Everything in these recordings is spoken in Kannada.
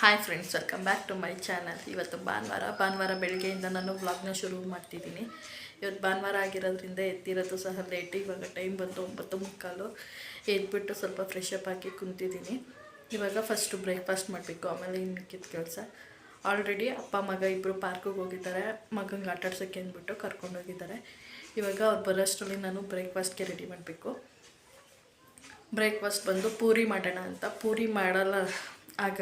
Hi friends welcome back to my channel ಇವತ್ತು ಭಾನುವಾರ ಭಾನುವಾರ ಬೆಳಗ್ಗೆಯಿಂದ ನಾನು ಬ್ಲಾಗ್ನ ಶುರು ಮಾಡ್ತಿದ್ದೀನಿ. ಇವತ್ತು ಭಾನುವಾರ ಆಗಿರೋದ್ರಿಂದ ಎತ್ತಿರೋದು ಸಹ ಲೇಟ್ ಇವಾಗ ಟೈಮ್ ಬಂದು ಒಂಬತ್ತು ಮುಕ್ಕಾಲು. ಎದ್ಬಿಟ್ಟು ಸ್ವಲ್ಪ ಫ್ರೆಶ್ ಅಪ್ ಹಾಕಿ ಕುಂತಿದ್ದೀನಿ. ಇವಾಗ ಫಸ್ಟು ಬ್ರೇಕ್ಫಾಸ್ಟ್ ಮಾಡಬೇಕು, ಆಮೇಲೆ ಇನ್ನು ಕೆಲಸ. ಆಲ್ರೆಡಿ ಅಪ್ಪ, ಮಗ ಇಬ್ಬರು ಪಾರ್ಕಿಗೆ ಹೋಗಿದ್ದಾರೆ. ಮಗಂಗೆ ಆಟ ಆಡ್ಸೋಕ್ಕೆ ಅಂದ್ಬಿಟ್ಟು ಕರ್ಕೊಂಡೋಗಿದ್ದಾರೆ ಇವಾಗ ಅವ್ರು ಬರೋಷ್ಟರಲ್ಲಿ ನಾನು ಬ್ರೇಕ್ಫಾಸ್ಟ್ಗೆ ರೆಡಿ ಮಾಡಬೇಕು. ಬ್ರೇಕ್ಫಾಸ್ಟ್ ಬಂದು ಪೂರಿ ಮಾಡೋಣ ಅಂತ. ಪೂರಿ ಮಾಡಲ್ಲ, ಆಗ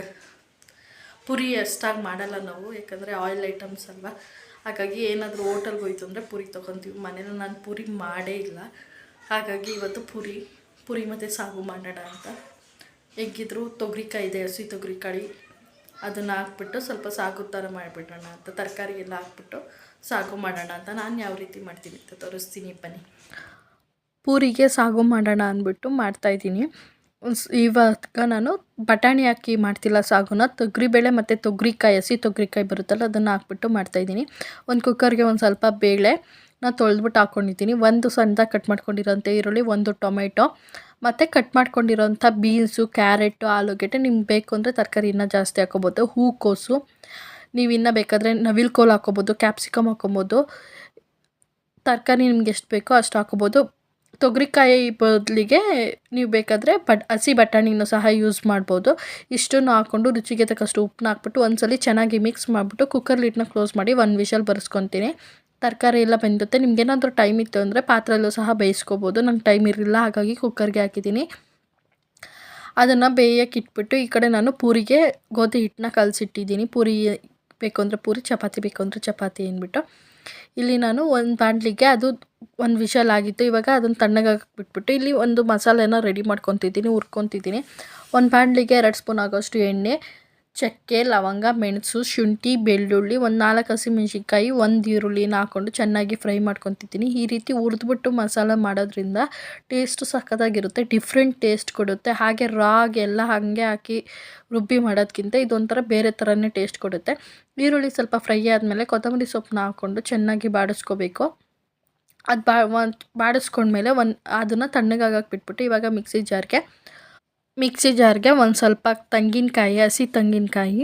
ಪೂರಿ ಅಷ್ಟಾಗಿ ಮಾಡಲ್ಲ ನಾವು, ಯಾಕಂದರೆ ಆಯಿಲ್ ಐಟಮ್ಸ್ ಅಲ್ವಾ. ಹಾಗಾಗಿ ಏನಾದರೂ ಹೋಟೆಲ್ಗೆ ಹೋಯ್ತು ಅಂದರೆ ಪುರಿ ತೊಗೊತೀವಿ. ಮನೇಲಿ ನಾನು ಪುರಿ ಮಾಡೇ ಇಲ್ಲ. ಹಾಗಾಗಿ ಇವತ್ತು ಪುರಿ ಪುರಿ ಮತ್ತು ಸಾಗು ಮಾಡೋಣ ಅಂತ. ಹೆಂಗಿದ್ರು ತೊಗರಿಕಾಯಿ ಇದೆ ಹಸಿ ತೊಗರಿಕಾಯಿ, ಅದನ್ನು ಹಾಕ್ಬಿಟ್ಟು ಸ್ವಲ್ಪ ಸಾಗು ಥರ ಮಾಡಿಬಿಡೋಣ ಅಂತ ತರಕಾರಿ ಎಲ್ಲ ಹಾಕ್ಬಿಟ್ಟು ಸಾಗು ಮಾಡೋಣ ಅಂತ ನಾನು ಯಾವ ರೀತಿ ಮಾಡ್ತೀನಿ ಅಂತ ತೋರಿಸ್ತೀನಿ ಬನ್ನಿ. ಪೂರಿಗೆ ಸಾಗು ಮಾಡೋಣ ಅಂದ್ಬಿಟ್ಟು ಮಾಡ್ತಾಯಿದ್ದೀನಿ ಇವಾಗ ನಾನು ಬಟಾಣಿ ಹಾಕಿ ಮಾಡ್ತಿಲ್ಲ ಸಾಗುನ. ತೊಗರಿಬೇಳೆ ಮತ್ತು ತೊಗರಿಕಾಯಿ, ಹಸಿ ತೊಗರಿಕಾಯಿ ಬರುತ್ತಲ್ಲ, ಅದನ್ನು ಹಾಕ್ಬಿಟ್ಟು ಮಾಡ್ತಾಯಿದ್ದೀನಿ ಒಂದು ಕುಕ್ಕರ್ಗೆ ಒಂದು ಸ್ವಲ್ಪ ಬೇಳೆ ನಾನು ತೊಳೆದ್ಬಿಟ್ಟು ಹಾಕ್ಕೊಂಡಿದ್ದೀನಿ ಒಂದು ಸಣ್ಣದಾಗಿ ಕಟ್ ಮಾಡ್ಕೊಂಡಿರೋಂಥ ಈರುಳ್ಳಿ, ಒಂದು ಟೊಮೆಟೊ. ಮತ್ತು ಕಟ್ ಮಾಡ್ಕೊಂಡಿರೋಂಥ ಬೀನ್ಸು, ಕ್ಯಾರೆಟು, ಆಲೂಗೆಡ್ಡೆ ನಿಮ್ಗೆ ಬೇಕು ಅಂದರೆ ತರಕಾರಿ ಇನ್ನೂ ಜಾಸ್ತಿ ಹಾಕೋಬೋದು. ಹೂಕೋಸು ನೀವು ಇನ್ನೂ ಬೇಕಾದರೆ ನವಿಲು ಕೋಲು ಹಾಕೋಬೋದು, ಕ್ಯಾಪ್ಸಿಕಮ್ ಹಾಕೊಬೋದು. ತರಕಾರಿ ನಿಮ್ಗೆ ಎಷ್ಟು ಬೇಕೋ ಅಷ್ಟು ಹಾಕೋಬೋದು. ತೊಗರಿಕಾಯಿ ಬದಲಿಗೆ ನೀವು ಬೇಕಾದರೆ ಬಟ್, ಹಸಿ ಬಟಾಣಿನೂ ಸಹ ಯೂಸ್ ಮಾಡ್ಬೋದು. ಇಷ್ಟನ್ನು ಹಾಕ್ಕೊಂಡು ರುಚಿಗೆ ತಕ್ಕಷ್ಟು ಉಪ್ಪನ್ನ ಹಾಕ್ಬಿಟ್ಟು ಒಂದ್ಸಲಿ ಚೆನ್ನಾಗಿ ಮಿಕ್ಸ್ ಮಾಡಿಬಿಟ್ಟು ಕುಕ್ಕರ್ ಲಿಡ್ನ ಕ್ಲೋಸ್ ಮಾಡಿ ಒನ್ ವಿಷಲ್ ಬರೆಸ್ಕೊತೀನಿ. ತರಕಾರಿ ಎಲ್ಲ ಬೆಂದುತ್ತೆ. ನಿಮ್ಗೇನಾದರೂ ಟೈಮ್ ಇತ್ತು ಅಂದರೆ ಪಾತ್ರೆಯಲ್ಲೂ ಸಹ ಬೇಯಿಸ್ಕೋಬೋದು. ನಂಗೆ ಟೈಮ್ ಇರಲಿಲ್ಲ, ಹಾಗಾಗಿ ಕುಕ್ಕರ್ಗೆ ಹಾಕಿದ್ದೀನಿ. ಅದನ್ನು ಬೇಯಕ್ಕೆ ಇಟ್ಬಿಟ್ಟು ಈ ಕಡೆ ನಾನು ಪೂರಿಗೆ ಗೋಧಿ ಹಿಟ್ಟನ್ನ ಕಲಸಿಟ್ಟಿದ್ದೀನಿ. ಪೂರಿ ಬೇಕು ಅಂದರೆ ಪೂರಿ, ಚಪಾತಿ ಬೇಕು ಅಂದರೆ ಚಪಾತಿ ಅಂದ್ಬಿಟ್ಟು. ಇಲ್ಲಿ ನಾನು ಒಂದು ಬಾಣಲಿಗೆ ಅದು ಒಂದು ವಿಷಲ್ ಆಗಿತ್ತು. ಇವಾಗ ಅದನ್ನು ತಣ್ಣಗೆ ಬಿಟ್ಬಿಟ್ಟು ಇಲ್ಲಿ ಒಂದು ಮಸಾಲೆನ ರೆಡಿ ಮಾಡ್ಕೊತಿದ್ದೀನಿ, ಹುರ್ಕೊತಿದ್ದೀನಿ. ಒಂದು ಬಾಣಲಿಗೆ ಎರಡು ಸ್ಪೂನ್ ಆಗೋಷ್ಟು ಎಣ್ಣೆ ಚಕ್ಕೆ, ಲವಂಗ, ಮೆಣಸು, ಶುಂಠಿ, ಬೆಳ್ಳುಳ್ಳಿ, ಒಂದು ನಾಲ್ಕು ಹಸಿಮೆಣ್ಸಿನ್ಕಾಯಿ ಒಂದು ಈರುಳ್ಳಿನ ಹಾಕ್ಕೊಂಡು ಚೆನ್ನಾಗಿ ಫ್ರೈ ಮಾಡ್ಕೊತಿದ್ದೀನಿ. ಈ ರೀತಿ ಹುರಿದ್ಬಿಟ್ಟು ಮಸಾಲ ಮಾಡೋದ್ರಿಂದ ಟೇಸ್ಟು ಸಖತ್ತಾಗಿರುತ್ತೆ, ಡಿಫ್ರೆಂಟ್ ಟೇಸ್ಟ್ ಕೊಡುತ್ತೆ. ಹಾಗೆ ರಾಗ್ ಎಲ್ಲ ಹಾಗೆ ಹಾಕಿ ರುಬ್ಬಿ ಮಾಡೋದಕ್ಕಿಂತ ಇದೊಂಥರ ಬೇರೆ ಥರನೇ ಟೇಸ್ಟ್ ಕೊಡುತ್ತೆ. ಈರುಳ್ಳಿ ಸ್ವಲ್ಪ ಫ್ರೈ ಆದಮೇಲೆ ಕೊತ್ತಂಬರಿ ಸೊಪ್ಪನ್ನ ಹಾಕ್ಕೊಂಡು ಚೆನ್ನಾಗಿ ಬಾಡಿಸ್ಕೋಬೇಕು. ಅದು ಬಾ, ಒಂದು, ಬಾಡಿಸ್ಕೊಂಡ್ಮೇಲೆ ಒಂದು, ಅದನ್ನು ತಣ್ಣಗಾಗಕ್ಕೆ ಬಿಟ್ಬಿಟ್ಟು ಇವಾಗ ಮಿಕ್ಸಿ ಜಾರ್ಗೆ ಮಿಕ್ಸಿ ಜಾರ್ಗೆ ಒಂದು ಸ್ವಲ್ಪ ತೆಂಗಿನಕಾಯಿ, ಹಸಿ ತೆಂಗಿನಕಾಯಿ,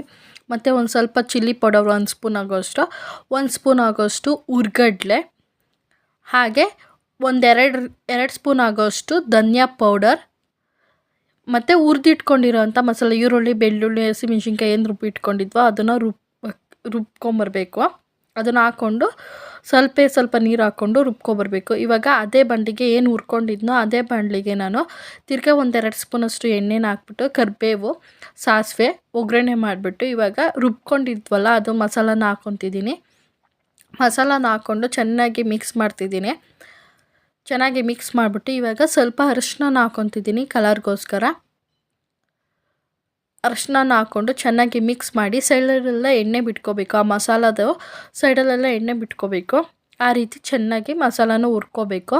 ಮತ್ತು ಒಂದು ಸ್ವಲ್ಪ ಚಿಲ್ಲಿ ಪೌಡರ್ ಒಂದು ಸ್ಪೂನ್ ಆಗೋಷ್ಟು, ಒಂದು ಸ್ಪೂನ್ ಆಗೋಷ್ಟು ಉರ್ಗಡ್ಲೆ, ಹಾಗೆ ಒಂದೆರಡು, ಎರಡು ಸ್ಪೂನ್ ಆಗೋಷ್ಟು ಧನಿಯಾ ಪೌಡರ್, ಮತ್ತು ಹುರಿದಿಟ್ಕೊಂಡಿರೋಂಥ ಮಸಾಲೆ, ಈರುಳ್ಳಿ, ಬೆಳ್ಳುಳ್ಳಿ, ಹಸಿಮೆಣ್ಸಿನ್ಕಾಯಿ ಏನು ರುಬ್ಬಿಟ್ಕೊಂಡಿದ್ವೋ ಅದನ್ನು ರುಬ್ ರುಬ್ಕೊಂಬರ್ಬೇಕು. ಅದನ್ನು ಹಾಕ್ಕೊಂಡು ಸ್ವಲ್ಪ ಸ್ವಲ್ಪ ನೀರು ಹಾಕ್ಕೊಂಡು ರುಬ್ಕೊಬರ್ಬೇಕು. ಇವಾಗ ಅದೇ ಬಂಡಿಗೆ ಏನು ಹುರ್ಕೊಂಡಿದ್ನೋ ಅದೇ ಬಂಡಿಗೆ ನಾನು ತಿರ್ಗಾ ಒಂದೆರಡು ಸ್ಪೂನಷ್ಟು ಎಣ್ಣೆನ ಹಾಕ್ಬಿಟ್ಟು ಕರಿಬೇವು, ಸಾಸಿವೆ, ಒಗ್ಗರಣೆ ಮಾಡಿಬಿಟ್ಟು ಇವಾಗ ರುಬ್ಕೊಂಡಿದ್ವಲ್ಲ ಅದು ಮಸಾಲಾನ ಹಾಕ್ಕೊತಿದ್ದೀನಿ ಮಸಾಲಾನ ಹಾಕ್ಕೊಂಡು ಚೆನ್ನಾಗಿ ಮಿಕ್ಸ್ ಮಾಡ್ತಿದ್ದೀನಿ. ಚೆನ್ನಾಗಿ ಮಿಕ್ಸ್ ಮಾಡಿಬಿಟ್ಟು ಇವಾಗ ಸ್ವಲ್ಪ ಅರಿಶಿನ ಹಾಕ್ಕೊತಿದ್ದೀನಿ ಕಲರ್ಗೋಸ್ಕರ ಅರಿಶಿನ ಹಾಕ್ಕೊಂಡು ಚೆನ್ನಾಗಿ ಮಿಕ್ಸ್ ಮಾಡಿ ಸೈಡಲ್ಲೆಲ್ಲ ಎಣ್ಣೆ ಬಿಟ್ಕೋಬೇಕು. ಆ ಮಸಾಲದು ಸೈಡಲ್ಲೆಲ್ಲ ಎಣ್ಣೆ ಬಿಟ್ಕೋಬೇಕು. ಆ ರೀತಿ ಚೆನ್ನಾಗಿ ಮಸಾಲನ ಹುರ್ಕೋಬೇಕು.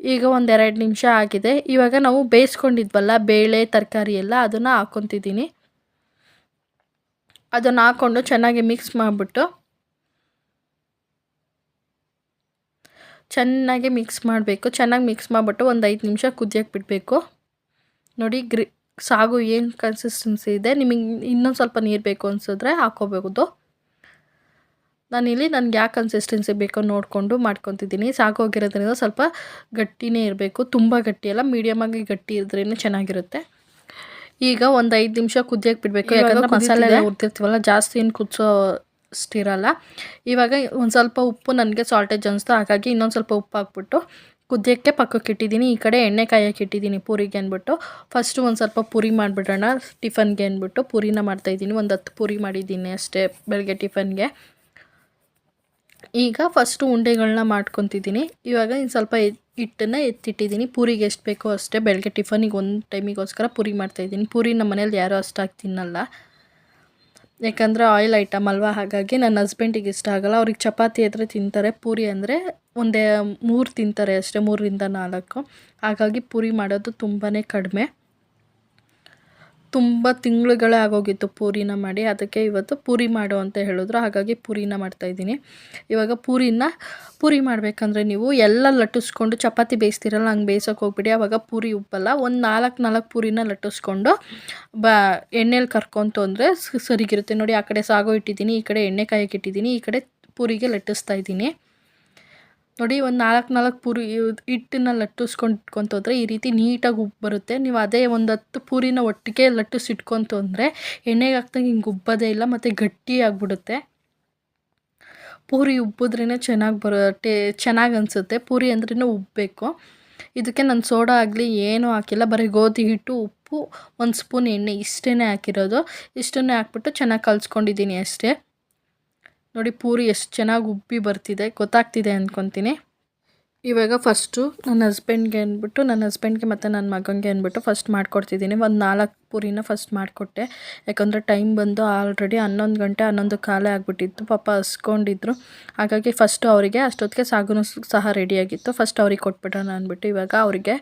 ಈಗ ಒಂದೆರಡು ನಿಮಿಷ ಆಗಿದೆ. ಇವಾಗ ನಾವು ಬೇಯಿಸ್ಕೊಂಡಿದ್ವಲ್ಲ, ಬೇಳೆ, ತರಕಾರಿ ಎಲ್ಲ ಅದನ್ನು ಹಾಕ್ಕೊತಿದ್ದೀನಿ. ಅದನ್ನು ಹಾಕ್ಕೊಂಡು ಚೆನ್ನಾಗಿ ಮಿಕ್ಸ್ ಮಾಡಿಬಿಟ್ಟು ಚೆನ್ನಾಗಿ ಮಿಕ್ಸ್ ಮಾಡಬೇಕು. ಚೆನ್ನಾಗಿ ಮಿಕ್ಸ್ ಮಾಡಿಬಿಟ್ಟು ಒಂದು ಐದು ನಿಮಿಷ ಕುದಿಯೋಕ್ಕೆ ಬಿಡಬೇಕು. ನೋಡಿ ಗ್ರಿ ಸಾಗು ಏನು ಕನ್ಸಿಸ್ಟೆನ್ಸಿ ಇದೆ? ನಿಮಗೆ ಇನ್ನೊಂದು ಸ್ವಲ್ಪ ನೀರು ಬೇಕು ಅನಿಸಿದ್ರೆ ಹಾಕೋಬಹುದು. ನಾನಿಲ್ಲಿ ನನಗೆ ಯಾವ ಕನ್ಸಿಸ್ಟೆನ್ಸಿ ಬೇಕೋ ನೋಡಿಕೊಂಡು ಮಾಡ್ಕೊತಿದ್ದೀನಿ. ಸಾಗು ಹೋಗಿರೋದ್ರಿಂದ ಸ್ವಲ್ಪ ಗಟ್ಟಿನೇ ಇರಬೇಕು. ತುಂಬ ಗಟ್ಟಿಯಲ್ಲ ಮೀಡಿಯಮಾಗಿ ಗಟ್ಟಿ ಇದ್ರೇ ಚೆನ್ನಾಗಿರುತ್ತೆ. ಈಗ ಒಂದು ಐದು ನಿಮಿಷ ಕುದಿಯೋಕೆ ಬಿಡಬೇಕು. ಯಾಕಂದರೆ ಮಸಾಲೆ ಎಲ್ಲ ಹುರ್ತಿರ್ತೀವಲ್ಲ ಜಾಸ್ತಿ ಏನು ಕುದಿಸೋ ಅಷ್ಟಿರಲ್ಲ ಇವಾಗ ಒಂದು ಸ್ವಲ್ಪ ಉಪ್ಪು ನನಗೆ ಸಾಲ್ಟೇಜ್ ಅನಿಸ್ತು ಹಾಗಾಗಿ ಇನ್ನೊಂದು ಸ್ವಲ್ಪ ಉಪ್ಪು ಹಾಕ್ಬಿಟ್ಟು ಕುದಿಯೋಕ್ಕೆ ಪಕ್ಕಕ್ಕೆ ಇಟ್ಟಿದ್ದೀನಿ, ಈ ಕಡೆ ಎಣ್ಣೆ ಕಾಯಕ್ಕೆ ಇಟ್ಟಿದ್ದೀನಿ ಪೂರಿಗೆ ಅಂದ್ಬಿಟ್ಟು. ಫಸ್ಟು ಒಂದು ಸ್ವಲ್ಪ ಪೂರಿ ಮಾಡಿಬಿಡೋಣ, ಟಿಫನ್ಗೆ ಅಂದ್ಬಿಟ್ಟು ಪೂರಿನ ಮಾಡ್ತಾಯಿದ್ದೀನಿ ಒಂದು ಹತ್ತು ಪೂರಿ ಮಾಡಿದ್ದೀನಿ ಅಷ್ಟೇ ಬೆಳಗ್ಗೆ ಟಿಫನ್ಗೆ. ಈಗ ಫಸ್ಟು ಉಂಡೆಗಳನ್ನ ಮಾಡ್ಕೊತಿದ್ದೀನಿ. ಇವಾಗ ಇನ್ನು ಸ್ವಲ್ಪ ಹಿಟ್ಟನ್ನು ಎತ್ತಿಟ್ಟಿದ್ದೀನಿ. ಪೂರಿಗೆ ಎಷ್ಟು ಬೇಕೋ ಅಷ್ಟೇ ಬೆಳಗ್ಗೆ ಟಿಫನಿಗೆ ಒಂದು ಟೈಮಿಗೋಸ್ಕರ ಪೂರಿ ಮಾಡ್ತಾಯಿದ್ದೀನಿ ಪೂರಿ ನಮ್ಮ ಮನೇಲಿ ಯಾರೂ ಅಷ್ಟಾಗಿ ತಿನ್ನಲ್ಲ. ಯಾಕಂದರೆ ಆಯಿಲ್ ಐಟಮ್ ಅಲ್ವಾ? ಹಾಗಾಗಿ ನನ್ನ ಹಸ್ಬೆಂಡಿಗೆ ಇಷ್ಟ ಆಗಲ್ಲ. ಅವ್ರಿಗೆ ಚಪಾತಿ ಆದರೆ ತಿಂತಾರೆ, ಪೂರಿ ಅಂದರೆ ಒಂದೇ ಮೂರು ತಿಂತಾರೆ ಅಷ್ಟೇ, ಮೂರರಿಂದ ನಾಲ್ಕು. ಹಾಗಾಗಿ ಪೂರಿ ಮಾಡೋದು ತುಂಬಾ ಕಡಿಮೆ. ತುಂಬ ತಿಂಗಳುಗಳೇ ಆಗೋಗಿತ್ತು ಪೂರಿನ ಮಾಡಿ. ಅದಕ್ಕೆ ಇವತ್ತು ಪೂರಿ ಮಾಡು ಅಂತ ಹೇಳಿದ್ರು. ಹಾಗಾಗಿ ಪೂರಿನ ಮಾಡ್ತಾಯಿದ್ದೀನಿ ಇವಾಗ ಪೂರಿನ ಪೂರಿ ಮಾಡಬೇಕಂದ್ರೆ ನೀವು ಎಲ್ಲ ಲಟ್ಟಿಸ್ಕೊಂಡು ಚಪಾತಿ ಬೇಯಿಸ್ತೀರಲ್ಲ, ಹಂಗೆ ಬೇಯಿಸೋಕೆ ಹೋಗ್ಬಿಡಿ. ಆವಾಗ ಪೂರಿ ಉಪ್ಪಲ್ಲ, ಒಂದು ನಾಲ್ಕು ನಾಲ್ಕು ಪೂರಿನ ಲಟ್ಟಿಸ್ಕೊಂಡು ಬ ಎಣ್ಣೆಲಿ ಕರ್ಕೊಂತು ಅಂದರೆ ಸರಿಗಿರುತ್ತೆ. ನೋಡಿ, ಆ ಕಡೆ ಸಾಗೋ ಇಟ್ಟಿದ್ದೀನಿ, ಈ ಕಡೆ ಎಣ್ಣೆ ಕಾಯಕ್ಕೆ ಇಟ್ಟಿದ್ದೀನಿ, ಈ ಕಡೆ ಪೂರಿಗೆ ಲಟ್ಟಿಸ್ತಾ ಇದ್ದೀನಿ. ನೋಡಿ, ಒಂದು ನಾಲ್ಕು ನಾಲ್ಕು ಪೂರಿ ಹಿಟ್ಟನ್ನ ಲಟ್ಟಿಸ್ಕೊಂಡು ಇಟ್ಕೊಂತೋದ್ರೆ ಈ ರೀತಿ ನೀಟಾಗಿ ಉಬ್ಬು ಬರುತ್ತೆ. ನೀವು ಅದೇ ಒಂದು ಹತ್ತು ಪೂರಿನ ಒಟ್ಟಿಗೆ ಲಟ್ಟಿಸಿಟ್ಕೊಂತು ಅಂದರೆ ಎಣ್ಣೆಗೆ ಹಾಕ್ದಂಗೆ ಹಿಂಗೆ ಉಬ್ಬೋದೇ ಇಲ್ಲ, ಮತ್ತು ಗಟ್ಟಿ ಆಗಿಬಿಡುತ್ತೆ. ಪೂರಿ ಉಬ್ಬಿದ್ರೇ ಚೆನ್ನಾಗಿ ಬರೋ, ಟೇ, ಚೆನ್ನಾಗಿ ಅನಿಸುತ್ತೆ. ಪೂರಿ ಅಂದ್ರೇ ಉಬ್ಬಬೇಕು ಇದಕ್ಕೆ ನಾನು ಸೋಡಾ ಆಗಲಿ ಏನೂ ಹಾಕಿಲ್ಲ, ಬರೀ ಗೋಧಿ ಹಿಟ್ಟು, ಉಪ್ಪು, ಒಂದು ಸ್ಪೂನ್ ಎಣ್ಣೆ ಇಷ್ಟೇ ಹಾಕಿರೋದು. ಇಷ್ಟನ್ನೇ ಹಾಕ್ಬಿಟ್ಟು ಚೆನ್ನಾಗಿ ಕಲಿಸ್ಕೊಂಡಿದ್ದೀನಿ ಅಷ್ಟೇ. ನೋಡಿ ಪೂರಿ ಎಷ್ಟು ಚೆನ್ನಾಗಿ ಉಬ್ಬಿ ಬರ್ತಿದೆ, ಗೊತ್ತಾಗ್ತಿದೆ ಅಂದ್ಕೊತೀನಿ ಇವಾಗ ಫಸ್ಟು ನನ್ನ ಹಸ್ಬೆಂಡ್ಗೆ ಅಂದ್ಬಿಟ್ಟು ನನ್ನ ಹಸ್ಬೆಂಡ್ಗೆ ಮತ್ತು ನನ್ನ ಮಗನಿಗೆ ಅಂದ್ಬಿಟ್ಟು ಫಸ್ಟ್ ಮಾಡಿಕೊಡ್ತಿದ್ದೀನಿ. ಒಂದು ನಾಲ್ಕು ಪೂರಿನ ಫಸ್ಟ್ ಮಾಡಿಕೊಟ್ಟೆ. ಯಾಕಂದರೆ ಟೈಮ್ ಬಂದು ಆಲ್ರೆಡಿ ಹನ್ನೊಂದು ಗಂಟೆ, ಹನ್ನೊಂದು ಕಾಲೇ ಆಗಿಬಿಟ್ಟಿತ್ತು. ಪಾಪ ಹಸ್ಕೊಂಡಿದ್ರು. ಹಾಗಾಗಿ ಫಸ್ಟು ಅವರಿಗೆ ಅಷ್ಟೊತ್ತಿಗೆ ಸಾಗುನು ಸಹ ರೆಡಿಯಾಗಿತ್ತು ಫಸ್ಟ್ ಅವ್ರಿಗೆ ಕೊಟ್ಬಿಡೋಣ ಅಂದ್ಬಿಟ್ಟು ಇವಾಗ ಅವರಿಗೆ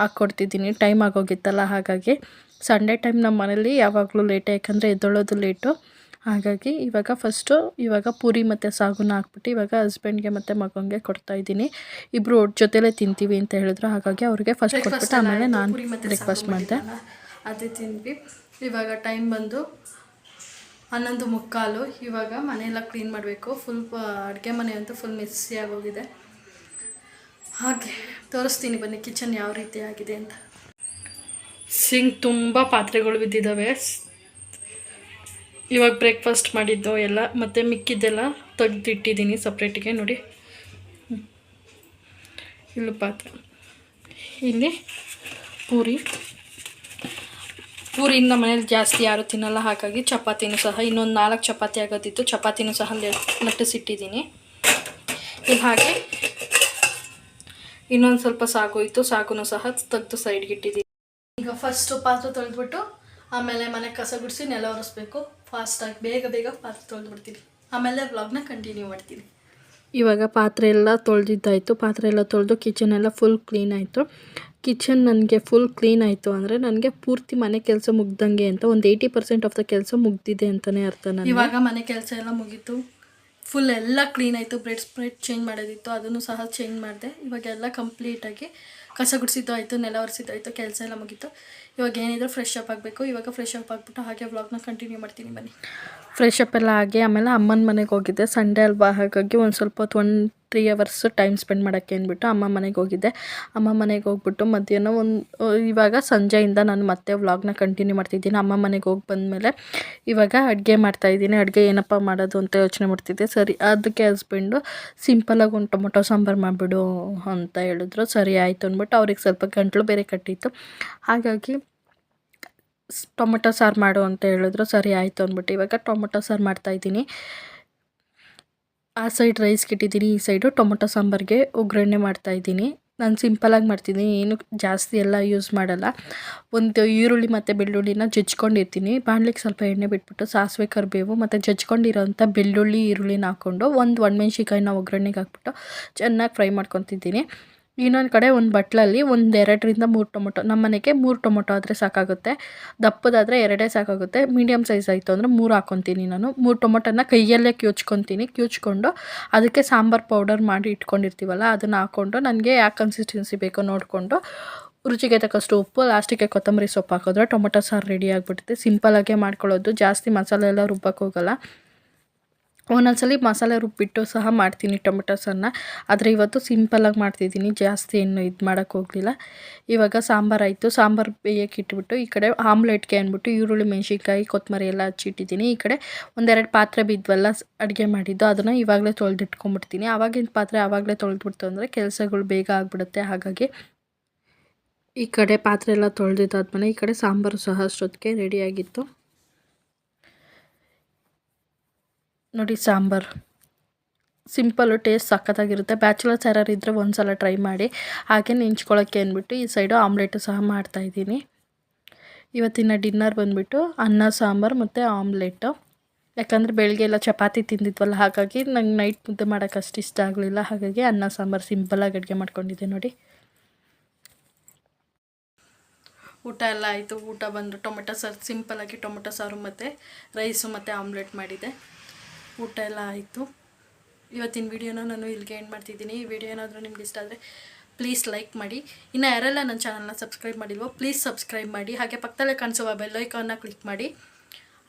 ಹಾಕ್ಕೊಡ್ತಿದ್ದೀನಿ ಟೈಮ್ ಆಗೋಗಿತ್ತಲ್ಲ ಹಾಗಾಗಿ. ಸಂಡೇ ಟೈಮ್ ನಮ್ಮ ಮನೇಲಿ ಯಾವಾಗಲೂ ಲೇಟೇ ಯಾಕಂದರೆ ಎದ್ದೊಳೋದು ಲೇಟು ಹಾಗಾಗಿ ಇವಾಗ ಫಸ್ಟು ಇವಾಗ ಪೂರಿ ಮತ್ತು ಸಾಗುನ ಹಾಕ್ಬಿಟ್ಟು ಇವಾಗ ಹಸ್ಬೆಂಡ್ಗೆ ಮತ್ತು ಮಗುನಿಗೆ ಕೊಡ್ತಾ ಇದ್ದೀನಿ. ಇಬ್ಬರು ಜೊತೆಲೇ ತಿಂತೀವಿ ಅಂತ ಹೇಳಿದ್ರು. ಹಾಗಾಗಿ ಅವ್ರಿಗೆ ಫಸ್ಟ್ ಕೊಟ್ಬಿಟ್ಟು ಆಮೇಲೆ ನಾನು ಬ್ರೇಕ್ಫಾಸ್ಟ್ ಮಾಡಿದೆ. ಅದೇ ತಿಂದ್ವಿ. ಇವಾಗ ಟೈಮ್ ಬಂದು ಹನ್ನೊಂದು ಮುಕ್ಕಾಲು. ಇವಾಗ ಮನೆಯೆಲ್ಲ ಕ್ಲೀನ್ ಮಾಡಬೇಕು. ಫುಲ್ ಅಡುಗೆ ಮನೆ ಅಂತೂ ಫುಲ್ ಮಿಸ್ಸಿ ಆಗೋಗಿದೆ. ಹಾಗೆ ತೋರಿಸ್ತೀನಿ ಬನ್ನಿ ಕಿಚನ್ ಯಾವ ರೀತಿ ಆಗಿದೆ ಅಂತ. ಸಿಂಗ್ ತುಂಬ ಪಾತ್ರೆಗಳು ಬಿದ್ದಿದ್ದಾವೆ ಇವಾಗ ಬ್ರೇಕ್ಫಾಸ್ಟ್ ಮಾಡಿದ್ದು ಎಲ್ಲ, ಮತ್ತು ಮಿಕ್ಕಿದ್ದೆಲ್ಲ ತೆಗೆದಿಟ್ಟಿದ್ದೀನಿ ಸಪ್ರೇಟಿಗೆ ನೋಡಿ. ಇಲ್ಲ ಪಾತ್ರೆ. ಇಲ್ಲಿ ಪೂರಿ. ಪೂರಿಯಿಂದ ಮನೇಲಿ ಜಾಸ್ತಿ ಯಾರು ತಿನ್ನಲ್ಲ, ಹಾಗಾಗಿ ಚಪಾತಿನೂ ಸಹ, ಇನ್ನೊಂದು ನಾಲ್ಕು ಚಪಾತಿ ಆಗೋದಿತ್ತು, ಚಪಾತಿನೂ ಸಹ ಲಟ್ಟಿಸಿಟ್ಟಿದ್ದೀನಿ. ಇಲ್ಲಿ ಹಾಗೆ ಇನ್ನೊಂದು ಸ್ವಲ್ಪ ಸಾಕು ಇತ್ತು, ಸಾಗುನು ಸಹ ತೆಗೆದು ಸೈಡ್ಗೆ ಇಟ್ಟಿದ್ದೀನಿ. ಈಗ ಫಸ್ಟು ಪಾತ್ರೆ ತೊಳೆದ್ಬಿಟ್ಟು, ಆಮೇಲೆ ಮನೆ ಕಸ ಗುಡಿಸಿ ನೆಲ ಒರೆಸ್ಬೇಕು. ಫಾಸ್ಟಾಗಿ ಬೇಗ ಬೇಗ ಪಾತ್ರೆ ತೊಳೆದ್ಬಿಡ್ತೀನಿ. ಆಮೇಲೆ ವ್ಲಾಗ್ನ ಕಂಟಿನ್ಯೂ ಮಾಡ್ತೀನಿ. ಇವಾಗ ಪಾತ್ರೆ ಎಲ್ಲ ತೊಳೆದಿದ್ದಾಯಿತು. ಪಾತ್ರೆ ಎಲ್ಲ ತೊಳೆದು ಕಿಚನ್ ಎಲ್ಲ ಫುಲ್ ಕ್ಲೀನ್ ಆಯಿತು. ಕಿಚನ್ ನನಗೆ ಫುಲ್ ಕ್ಲೀನ್ ಆಯಿತು ಅಂದರೆ ನನಗೆ ಪೂರ್ತಿ ಮನೆ ಕೆಲಸ ಮುಗ್ದಂಗೆ ಅಂತ ಒಂದು ಏಯ್ಟಿ ಪರ್ಸೆಂಟ್ ಆಫ್ ದ ಕೆಲಸ ಮುಗ್ದಿದೆ ಅಂತಲೇ ಅರ್ಥ ನಾನು ಇವಾಗ ಮನೆ ಕೆಲಸ ಎಲ್ಲ ಮುಗೀತು. ಫುಲ್ ಎಲ್ಲ ಕ್ಲೀನ್ ಆಯಿತು. ಬ್ರೆಡ್ ಸ್ಪ್ರೆಡ್ ಚೇಂಜ್ ಮಾಡೋದಿತ್ತು. ಅದನ್ನು ಸಹ ಚೇಂಜ್ ಮಾಡಿದೆ. ಇವಾಗೆಲ್ಲ ಕಂಪ್ಲೀಟಾಗಿ ಕಸ ಗುಡಿಸಿದ್ದು ಆಯಿತು ನೆಲ ಒರೆಸಿದ್ದು ಆಯಿತು ಕೆಲಸ ಎಲ್ಲ ಮುಗೀತು. ಇವಾಗ ಏನಿದ್ರು ಫ್ರೆಶ್ ಅಪ್ ಆಗಬೇಕು. ಇವಾಗ ಫ್ರೆಶ್ ಅಪ್ ಆಗಿಬಿಟ್ಟು ಹಾಗೆ ವ್ಲಾಗ್ನ ಕಂಟಿನ್ಯೂ ಮಾಡ್ತೀನಿ, ಬನ್ನಿ. ಫ್ರೆಶ್ ಅಪ್ ಎಲ್ಲ ಆಗಿ ಆಮೇಲೆ ಅಮ್ಮನ ಮನೆಗೆ ಹೋಗಿದ್ದೆ. ಸಂಡೇ ಅಲ್ವಾ? ಹಾಗಾಗಿ ಒಂದು ಸ್ವಲ್ಪ ಹೊತ್ತು one three hours time spend ಮಾಡೋಕ್ಕೆ ಅಂದ್ಬಿಟ್ಟು ಅಮ್ಮ ಮನೆಗೆ ಹೋಗಿದ್ದೆ. ಅಮ್ಮ ಮನೆಗೆ ಹೋಗ್ಬಿಟ್ಟು ಮಧ್ಯಾಹ್ನ ಒಂದು, ಇವಾಗ ಸಂಜೆಯಿಂದ ನಾನು ಮತ್ತೆ ವ್ಲಾಗ್ನ ಕಂಟಿನ್ಯೂ ಮಾಡ್ತಿದ್ದೀನಿ. ಅಮ್ಮ ಮನೆಗೆ ಹೋಗಿ ಬಂದಮೇಲೆ ಇವಾಗ ಅಡುಗೆ ಮಾಡ್ತಾಯಿದ್ದೀನಿ ಅಡುಗೆ ಏನಪ್ಪ ಮಾಡೋದು ಅಂತ ಯೋಚನೆ ಮಾಡ್ತಿದ್ದೆ. ಸರಿ ಅದಕ್ಕೆ ಹಸ್ಬೆಂಡು ಸಿಂಪಲಾಗಿ ಒಂದು ಟೊಮೊಟೊ ಸಾಂಬಾರು ಮಾಡಿಬಿಡು ಅಂತ ಹೇಳಿದ್ರು. ಸರಿ, ಆಯಿತು ಅಂದ್ಬಿಟ್ಟು ಅವ್ರಿಗೆ ಸ್ವಲ್ಪ ಗಂಟ್ಲು ಬೇರೆ ಕಟ್ಟಿತ್ತು. ಹಾಗಾಗಿ ಟೊಮೊಟೊ ಸಾರು ಮಾಡು ಅಂತ ಹೇಳಿದ್ರು, ಸರಿ ಆಯಿತು ಅಂದ್ಬಿಟ್ಟು ಇವಾಗ ಟೊಮೊಟೊ ಸಾರು ಮಾಡ್ತಾಯಿದ್ದೀನಿ ಆ ಸೈಡ್ ರೈಸ್ಗೆ ಇಟ್ಟಿದ್ದೀನಿ ಈ ಸೈಡು ಟೊಮೊಟೊ ಸಾಂಬಾರಿಗೆ ಒಗ್ಗರಣೆ ಮಾಡ್ತಾಯಿದ್ದೀನಿ ನಾನು ಸಿಂಪಲಾಗಿ ಮಾಡ್ತಿದ್ದೀನಿ, ಏನು ಜಾಸ್ತಿ ಎಲ್ಲ ಯೂಸ್ ಮಾಡಲ್ಲ. ಒಂದು ಈರುಳ್ಳಿ ಮತ್ತು ಬೆಳ್ಳುಳ್ಳಿನ ಜಜ್ಕೊಂಡಿರ್ತೀನಿ. ಬಾಣಲಿಗೆ ಸ್ವಲ್ಪ ಎಣ್ಣೆ ಬಿಟ್ಬಿಟ್ಟು ಸಾಸಿವೆ ಕರಿಬೇವು ಮತ್ತು ಜಜ್ಕೊಂಡಿರೋಂಥ ಬೆಳ್ಳುಳ್ಳಿ, ಈರುಳ್ಳಿನ ಹಾಕ್ಕೊಂಡು ಒಂದು ಒಣಮೆಣ್ಸಿಕಾಯಿನ ಒಗ್ಗರಣೆಗೆ ಹಾಕ್ಬಿಟ್ಟು ಚೆನ್ನಾಗಿ ಫ್ರೈ ಮಾಡ್ಕೊತಿದ್ದೀನಿ. ಇನ್ನೊಂದು ಕಡೆ ಒಂದು ಬಟ್ಲಲ್ಲಿ ಒಂದು ಎರಡರಿಂದ ಮೂರು ಟೊಮೊಟೊ ನಮ್ಮ ಮನೆಗೆ ಮೂರು ಟೊಮೊಟೊ ಆದರೆ ಸಾಕಾಗುತ್ತೆ. ದಪ್ಪದಾದರೆ ಎರಡೇ ಸಾಕಾಗುತ್ತೆ. ಮೀಡಿಯಮ್ ಸೈಜ್ ಆಯಿತು ಅಂದರೆ ಮೂರು ಹಾಕ್ಕೊತೀನಿ ನಾನು. ಮೂರು ಟೊಮೊಟೊನ ಕೈಯಲ್ಲೇ ಕ್ಯೂಚ್ಕೊತೀನಿ. ಕ್ಯೂಚ್ಕೊಂಡು ಅದಕ್ಕೆ ಸಾಂಬಾರು ಪೌಡರ್ ಮಾಡಿ ಇಟ್ಕೊಂಡಿರ್ತೀವಲ್ಲ, ಅದನ್ನು ಹಾಕ್ಕೊಂಡು ನನಗೆ ಯಾವ ಕನ್ಸಿಸ್ಟೆನ್ಸಿ ಬೇಕೋ ನೋಡಿಕೊಂಡು ರುಚಿಗೆ ತಕ್ಕಷ್ಟು ಉಪ್ಪು, ಲಾಸ್ಟಿಗೆ ಕೊತ್ತಂಬರಿ ಸೊಪ್ಪು ಹಾಕಿದ್ರೆ ಟೊಮೊಟೊ ಸಾರು ರೆಡಿ ಆಗಿಬಿಡುತ್ತೆ. ಸಿಂಪಲಾಗೆ ಮಾಡ್ಕೊಳ್ಳೋದು. ಜಾಸ್ತಿ ಮಸಾಲೆ ಎಲ್ಲ ರುಬ್ಬಕ್ಕೆ ಹೋಗಲ್ಲ. ಒಂದೊಂದ್ಸಲಿ ಮಸಾಲೆ ರುಬ್ಬಿಟ್ಟು ಸಹ ಮಾಡ್ತೀನಿ ಟೊಮೆಟೊ ಆದರೆ ಇವತ್ತು ಸಿಂಪಲಾಗಿ ಮಾಡ್ತಿದ್ದೀನಿ, ಜಾಸ್ತಿ ಏನು ಇದು ಮಾಡೋಕ್ಕೆ ಹೋಗಲಿಲ್ಲ. ಇವಾಗ ಸಾಂಬಾರು ಆಯಿತು. ಸಾಂಬಾರು ಬೇಯಕ್ಕೆ ಇಟ್ಬಿಟ್ಟು ಈ ಕಡೆ ಆಮ್ಲೆಟ್ಗೆ ಅಂದ್ಬಿಟ್ಟು ಈರುಳ್ಳಿ, ಮೆಣಸಿನ್ಕಾಯಿ, ಕೊತ್ತಂಬರಿ ಎಲ್ಲ ಹಚ್ಚಿಟ್ಟಿದ್ದೀನಿ. ಈ ಕಡೆ ಒಂದೆರಡು ಪಾತ್ರೆ ಬಿದ್ವಲ್ಲ ಅಡುಗೆ ಮಾಡಿದ್ದು. ಅದನ್ನು ಇವಾಗಲೇ ತೊಳೆದಿಟ್ಕೊಂಡ್ಬಿಡ್ತೀನಿ ಆವಾಗಿನ ಪಾತ್ರೆ ಆವಾಗಲೇ ತೊಳೆದ್ಬಿಡ್ತು ಅಂದರೆ ಕೆಲಸಗಳು ಬೇಗ ಆಗಿಬಿಡುತ್ತೆ. ಹಾಗಾಗಿ ಈ ಕಡೆ ಪಾತ್ರೆ ಎಲ್ಲ ತೊಳೆದಿದ್ದಾದ್ಮೇಲೆ ಈ ಕಡೆ ಸಾಂಬಾರು ಸಹ ಅಷ್ಟೊತ್ತಿಗೆ ರೆಡಿಯಾಗಿತ್ತು ನೋಡಿ ಸಾಂಬಾರು. ಸಿಂಪಲ್ಲು ಟೇಸ್ಟ್ ಸಖತ್ತಾಗಿರುತ್ತೆ. ಬ್ಯಾಚುಲರ್ಸ್ ಯಾರು ಇದ್ದರೆ ಒಂದು ಸಲ ಟ್ರೈ ಮಾಡಿ. ಹಾಗೆ ನೆಂಚ್ಕೊಳ್ಳೋಕ್ಕೆ ಅಂದ್ಬಿಟ್ಟು ಈ ಸೈಡು ಆಮ್ಲೆಟು ಸಹ ಮಾಡ್ತಾಯಿದ್ದೀನಿ ಇವತ್ತಿನ ಡಿನ್ನರ್ ಬಂದುಬಿಟ್ಟು ಅನ್ನ, ಸಾಂಬಾರು ಮತ್ತು ಆಮ್ಲೆಟು. ಯಾಕಂದರೆ ಬೆಳಗ್ಗೆ ಎಲ್ಲ ಚಪಾತಿ ತಿಂದಿದ್ವಲ್ಲ, ಹಾಗಾಗಿ ನಂಗೆ ನೈಟ್ ಮುದ್ದೆ ಮಾಡೋಕ್ಕೆ ಅಷ್ಟು ಇಷ್ಟ ಆಗಲಿಲ್ಲ. ಹಾಗಾಗಿ ಅನ್ನ, ಸಾಂಬಾರು ಸಿಂಪಲಾಗಿ ಅಡುಗೆ ಮಾಡ್ಕೊಂಡಿದ್ದೆ ನೋಡಿ. ಊಟ ಎಲ್ಲ ಆಯಿತು. ಊಟ ಬಂದು ಟೊಮೆಟೊ ಸಾರು ಸಿಂಪಲಾಗಿ ಟೊಮೆಟೊ ಸಾರು ಮತ್ತು ರೈಸು ಮತ್ತು ಆಮ್ಲೆಟ್ ಮಾಡಿದೆ. ಊಟ ಎಲ್ಲ ಆಯಿತು. ಇವತ್ತಿನ ವಿಡಿಯೋನ ನಾನು ಇಲ್ಲಿಗೆ ಎಂಡ್ ಮಾಡ್ತಿದ್ದೀನಿ. ಈ ವಿಡಿಯೋ ಏನಾದರೂ ನಿಮ್ಗೆ ಇಷ್ಟ ಆದರೆ ಪ್ಲೀಸ್ ಲೈಕ್ ಮಾಡಿ. ಇನ್ನು ಯಾರೆಲ್ಲ ನನ್ನ ಚಾನಲ್ನ ಸಬ್ಸ್ಕ್ರೈಬ್ ಮಾಡಿಲ್ವೋ ಪ್ಲೀಸ್ ಸಬ್ಸ್ಕ್ರೈಬ್ ಮಾಡಿ. ಹಾಗೆ ಪಕ್ಕದಲ್ಲೇ ಕಾಣಿಸುವ ಬೆಲ್ಲೈಕನ್ನ ಕ್ಲಿಕ್ ಮಾಡಿ.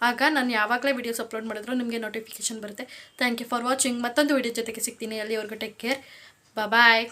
ಆಗ ನಾನು ಯಾವಾಗಲೇ ವೀಡಿಯೋಸ್ ಅಪ್ಲೋಡ್ ಮಾಡಿದ್ರು ನಿಮಗೆ ನೋಟಿಫಿಕೇಶನ್ ಬರುತ್ತೆ. ಥ್ಯಾಂಕ್ ಯು ಫಾರ್ ವಾಚಿಂಗ್ ಮತ್ತೊಂದು ವಿಡಿಯೋ ಜೊತೆಗೆ ಸಿಗ್ತೀನಿ. ಅಲ್ಲಿವರೆಗೂ ಟೇಕ್ ಕೇರ್ ಬಾಯ್